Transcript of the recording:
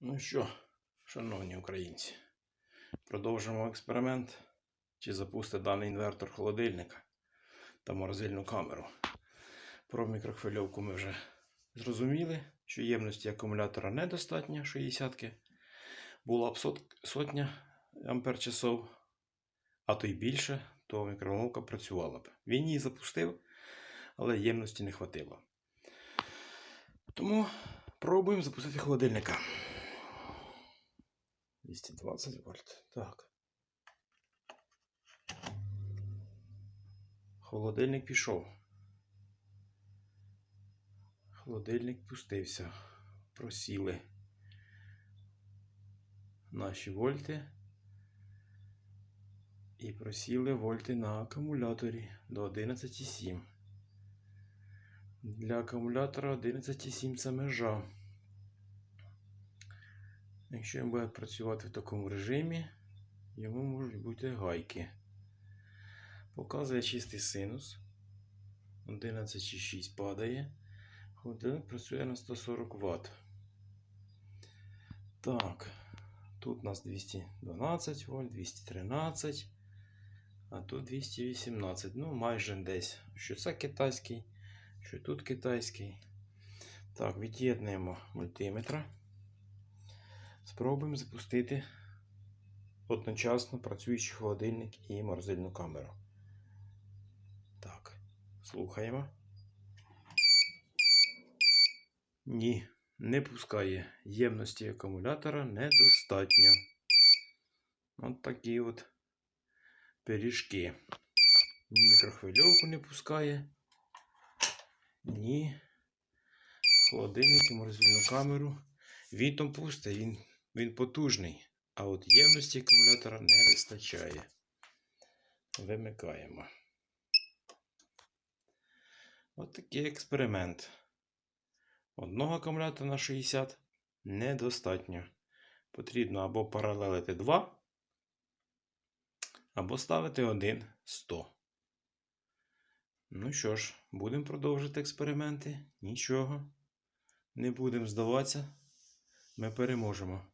Ну що, шановні українці, продовжимо експеримент, чи запустить даний інвертор холодильника та морозильну камеру. Про мікрохвильовку ми вже зрозуміли, що ємності акумулятора недостатньо 60 Була б сот- сотня ампер часов, а то й більше, то мікроволновка працювала б. Він її запустив, але ємності не хватило. Тому пробуємо запустити холодильника. 220 вольт. Так. Холодильник пішов. Холодильник пустився. Просіли наші вольти. І просіли вольти на акумуляторі до 11,7. Для акумулятора 11,7 це межа. Якщо він буде працювати в такому режимі, йому можуть бути гайки. Показує чистий синус. 11,6 падає. Годинник працює на 140 Вт. Так, тут у нас 212 вольт, 213, а тут 218. Ну, майже десь. Що це китайський, що тут китайський. Так, від'єднуємо мультиметра. Спробуємо запустити одночасно працюючий холодильник і морозильну камеру. Так, слухаємо. Ні, не пускає. Ємності акумулятора недостатньо. От такі от пиріжки. Мікрохвильовку не пускає. Ні. Холодильник і морозильну камеру. Він там пустий, він, він потужний. А от ємності акумулятора не вистачає. Вимикаємо. От такий експеримент. Одного акумулятора на 60 недостатньо. Потрібно або паралелити 2, або ставити один 100. Ну що ж, будемо продовжити експерименти. Нічого. Не будемо здаватися. Ми переможемо.